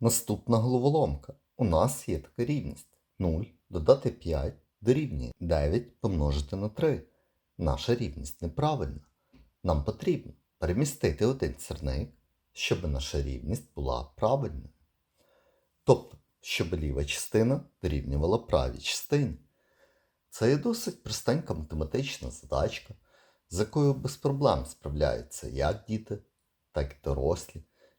Наступна головоломка. У нас є така рівність. 0 додати 5 дорівнює 9 помножити на 3. Наша рівність неправильна. Нам потрібно перемістити один сірник, щоб наша рівність була правильною. Тобто, щоб ліва частина дорівнювала правій частині. Це є досить простенька математична задачка, з якою без проблем справляються як діти, так і дорослі.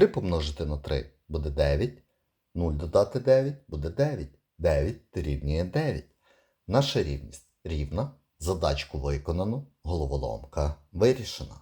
3 помножити на 3 буде 9, 0 додати 9 буде 9, 9 дорівнює 9. Наша рівність рівна, задачку виконано, головоломка вирішена.